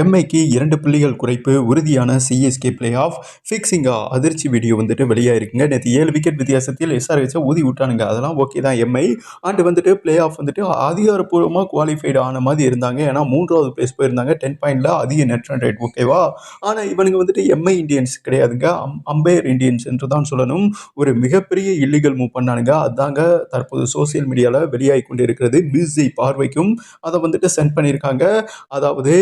எம்ஐக்கு இரண்டு புள்ளிகள் குறைப்பு உறுதியான சிஎஸ்கே பிளே ஆஃப் ஃபிக்ஸிங்கா அதிர்ச்சி வீடியோ வந்துட்டு வெளியாயிருக்குங்க. நேற்று ஏழு விக்கெட் வித்தியாசத்தில் எஸ்ஆர்ஹெச்சை ஊதி விட்டானுங்க. அதெல்லாம் ஓகே தான் எம்ஐ அண்டு வந்துட்டு பிளே ஆஃப் வந்துட்டு அதிகாரப்பூர்வமாக குவாலிஃபைடு ஆன மாதிரி இருந்தாங்க. ஏன்னா மூன்றாவது பிளேஸ் போயிருந்தாங்க. டென் பாயிண்டில் அதிக நெட் ரன் ரேட் ஓகேவா ஆனால் இவனுங்க வந்துட்டு எம்ஐ இந்தியன்ஸ் கிடையாதுங்க. அம் அம்பையர் இந்தியன்ஸ் என்று தான் சொல்லணும். ஒரு மிகப்பெரிய இல்லீகல் மூவ் பண்ணானுங்க. அதாங்க தற்போது சோசியல் மீடியாவில் வெளியாகி கொண்டு இருக்கிறது பிஸி பார்வைக்கும் அதை வந்துட்டு சென்ட் பண்ணியிருக்காங்க. அதாவது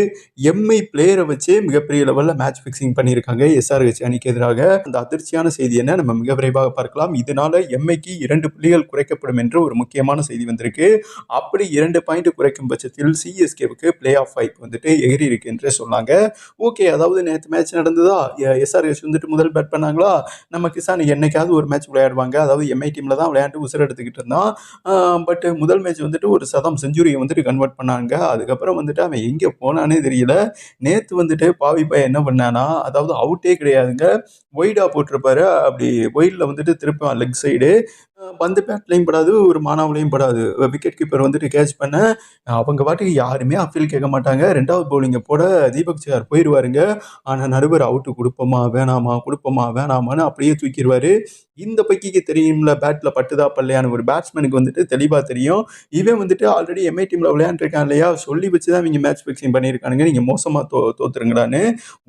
எம் எம்ஐ பிளேயரை வச்சே மிகப்பெரிய லெவலில் மேட்ச் ஃபிக்ஸிங் பண்ணியிருக்காங்க. எஸ்ஆர்ஹெச் அணிக்கு எதிராக. அந்த அதிர்ச்சியான செய்தி என்ன? நம்ம மிக விரைவாக பார்க்கலாம். இதனால எம்ஐக்கு இரண்டு புள்ளிகள் குறைக்கப்படும் என்று ஒரு முக்கியமான செய்தி வந்திருக்கு. அப்படி இரண்டு பாயிண்ட் குறைக்கும் பட்சத்தில் சிஎஸ்கேவுக்கு பிளே ஆஃப் வாய்ப்பு வந்துட்டு எகிரி இருக்கு என்று சொன்னாங்க. ஓகே அதாவது நேற்று மேட்ச் நடந்ததா? எஸ்ஆர்ஹெச் வந்துட்டு முதல் பேட் பண்ணாங்களா? நம்ம கிசான் என்னைக்காவது ஒரு மேட்ச் விளையாடுவாங்க. அதாவது எம்ஐ டீமில் தான் விளையாண்டு உசுர எடுத்துக்கிட்டு இருந்தான். பட் முதல் மேட்ச் வந்துட்டு ஒரு சதம் செஞ்சுரியை வந்துட்டு கன்வெர்ட் பண்ணாங்க. அதுக்கப்புறம் வந்துட்டு அவன் எங்கே போனானே தெரியல. நேற்று வந்துட்டு பாவி பையன் என்ன பண்ணானா அதாவது அவுட்டே கிடையாதுங்க ஒய்டாக போட்டிருப்பாரு. அப்படி ஒயிடில் வந்துட்டு திருப்பான் லெக் சைடு பந்து பேட்லையும் படாது ஒரு மானாவிலையும் படாது. விக்கெட் கீப்பர் வந்துட்டு கேட்ச் பண்ண அவங்க பாட்டுக்கு யாருமே அப்பீல் கேட்க மாட்டாங்க. ரெண்டாவது பவுலிங்கை போட தீபக் சார் போயிடுவாருங்க ஆனால் நடுவர் அவுட்டு கொடுப்போமா வேணாமா கொடுப்போமா வேணாமான்னு அப்படியே தூக்கிடுவார் இந்த பைக்கிக்கு தெரியும்ல பேட்டில் பட்டுதா பல்லையான ஒரு பேட்ஸ்மேனுக்கு வந்துட்டு தெளிவாக தெரியும். இவன் வந்துட்டு ஆல்ரெடி எம்ஐ டீமில் விளையாண்டுருக்கான் இல்லையா? சொல்லி வச்சு தான் இவங்க மேட்ச் ஃபிக்ஸிங் பண்ணியிருக்கானுங்க. நீங்கள் மோசமாக தோ தோத்துருங்கடான்னு.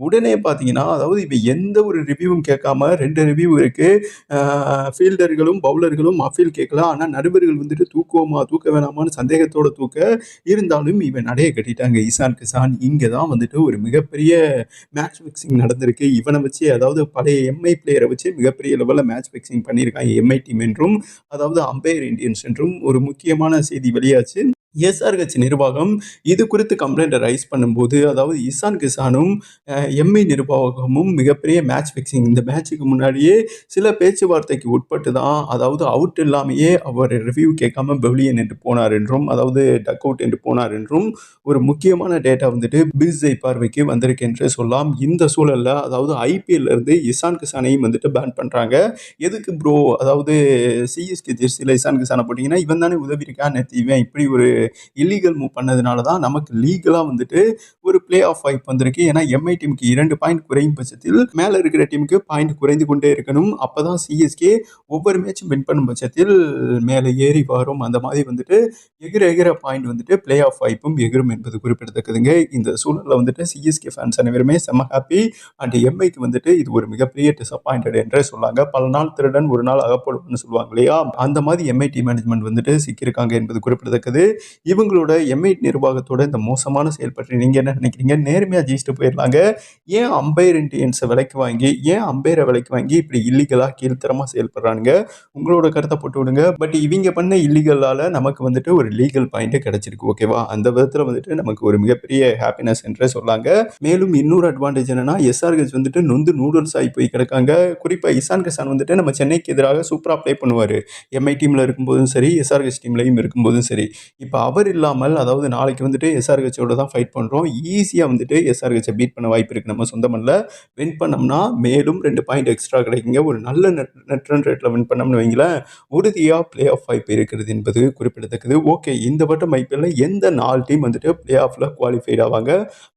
உடனே பார்த்தீங்கன்னா அதாவது இவன் எந்த ஒரு ரிவ்யூவும் கேட்காம ரெண்டு ரிவ்யூ இருக்குது ஃபீல்டர்களும் பவுலர்களும் அஃபீல் கேட்கலாம் ஆனால் நடுவர்கள் வந்துட்டு தூக்குவோமா தூக்க வேணாமான்னு சந்தேகத்தோட தூக்க இருந்தாலும் இவன் நடைய கட்டிட்டாங்க. ஈசான் கிசான் இங்கே தான் வந்துட்டு ஒரு மிகப்பெரிய மேட்ச் ஃபிக்ஸிங் நடந்திருக்கு. இவனை வச்சு அதாவது பழைய எம்ஐ பிளேயரை வச்சு மிகப்பெரிய லெவலில் மேட்ச் ஃபிக்ஸிங் பண்ணியிருக்காங்க எம்ஐ டீம் என்றும் அதாவது அம்பையர் இந்தியன்ஸ் என்றும் ஒரு முக்கியமான செய்தி வெளியாச்சு. எஸ்ஆர்ஹெச் நிர்வாகம். இது குறித்து கம்ப்ளைண்ட்டை ரைஸ் பண்ணும்போது அதாவது இசான் கிசானும் எம்ஐ நிர்வாகமும் மிகப்பெரிய மேட்ச் ஃபிக்ஸிங் இந்த மேட்ச்சுக்கு முன்னாடியே சில பேச்சுவார்த்தைக்கு உட்பட்டு தான் அதாவது அவுட் இல்லாமையே அவர் ரிவ்யூ கேட்காம பெவிலியன் என்று போனார் என்றும் அதாவது டக் அவுட் என்று போனார் என்றும் ஒரு முக்கியமான டேட்டா வந்துட்டு பிஸ்ஐ பார்வைக்கு வந்திருக்கு என்று சொல்லலாம். இந்த சூழலில் அதாவது ஐபிஎல்லேருந்து இசான் கிசானையும் வந்துட்டு பேன் பண்ணுறாங்க எதுக்கு ப்ரோ அதாவது சிஎஸ்கே ஜெர்சியில் இசான் கிசானை போட்டிங்கன்னா இவன் தானே உதவி இருக்கான் நேற்று இவன் இப்படி ஒரு இல்லீகல் மூவ் பண்ணதுனால தான் நமக்கு லீகலாக வந்துட்டு ஒரு பிளே ஆஃப் வாய்ப்பு வந்திருக்கு. ஏன்னா எம்ஐ டீமுக்கு இரண்டு பாயிண்ட் குறையும் பட்சத்தில் மேலே இருக்கிற டீமுக்கு பாயிண்ட் குறைந்து கொண்டே இருக்கணும். அப்போ தான் சிஎஸ்கே ஒவ்வொரு மேட்சும் வின் பண்ணும் பட்சத்தில் மேலே ஏறி வரும். அந்த மாதிரி வந்துட்டு எகிர எகிர பாயிண்ட் வந்துட்டு பிளே ஆஃப் வாய்ப்பும் எகிரும் என்பது குறிப்பிடத்தக்கதுங்க. இந்த சூழலில் வந்துட்டு சிஎஸ்கே ஃபேன்ஸ் அனைவருமே செம்ம ஹாப்பி அண்ட் எம்ஐக்கு வந்துட்டு இது ஒரு மிகப்பெரிய டிசப்பாயிண்டட் என்றே சொல்லாங்க. பல நாள் திருடன் ஒரு நாள் அகப்படும்னு சொல்லுவாங்க இல்லையா? அந்த மாதிரி எம்ஐ மேனேஜ்மெண்ட் வந்துட்டு சிக்கியிருக்காங்க என்பது குறிப்பிடத்தக்கது. இவங்களோட எம்ஐ நிர்வாகத்தோட இந்த மோசமான செயல் பற்றி நீங்கள் என்ன நினைக்கிறீங்க? நேர்மையாக ஜெயிச்சுட்டு போயிடலாங்க. ஏன் அம்பையர் இண்டியன்ஸை விலைக்கு வாங்கி ஏன் அம்பையரை விலைக்கு வாங்கி இப்படி இல்லீகலாக கீழ்த்தரமாக செயல்படுறானுங்க? உங்களோட கருத்தை போட்டு விடுங்க. பட் இவங்க பண்ண இல்லீகலால் நமக்கு வந்துட்டு ஒரு லீகல் பாயிண்ட்டு கிடச்சிருக்கு ஓகேவா அந்த விதத்தில் வந்துட்டு நமக்கு ஒரு மிகப்பெரிய ஹாப்பினஸ் என்றே சொல்லாங்க. மேலும் இன்னொரு அட்வான்டேஜ் என்னன்னா எஸ்ஆர்கேஸ் வந்துட்டு நொந்து நூடுல்ஸ் ஆகி போய் கிடக்காங்க. குறிப்பாக இசான் கிசான் வந்துட்டு நம்ம சென்னைக்கு எதிராக சூப்பராக ப்ளே பண்ணுவார். எம்ஐ டீமில் இருக்கும்போதும் சரி எஸ்ஆர்கேஸ் டீம்லையும் இருக்கும்போதும் சரி. இப்போ அவர் இல்லாமல் அதாவது நாளைக்கு வந்துட்டு எஸ்ஆர்ஹெச்சோட தான் ஃபைட் பண்ணுறோம் ஈஸியாக வந்துட்டு எஸ்ஆர்ஹெச்சை பீட் பண்ண வாய்ப்பு இருக்குது நம்ம சொந்த மண்ணில் வின் பண்ணோம்னா மேலும் ரெண்டு பாயிண்ட் எக்ஸ்ட்ரா கிடைக்குங்க. ஒரு நல்ல நெட் நெட் ரன் ரேட்டில் வின் பண்ணோம்னு வைங்களேன் உறுதியாக பிளே ஆஃப் வாய்ப்பு இருக்கிறது என்பது குறிப்பிடத்தக்கது. ஓகே இந்த வட்டம் ஐபிஎல்ல எந்த நாலு டீம் வந்துட்டு பிளே ஆஃபில் குவாலிஃபைட் ஆவாங்க?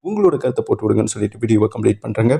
உங்களோட கருத்தை போட்டு விடுங்கன்னு சொல்லிட்டு வீடியோவை கம்ப்ளீட் பண்ணுறேங்க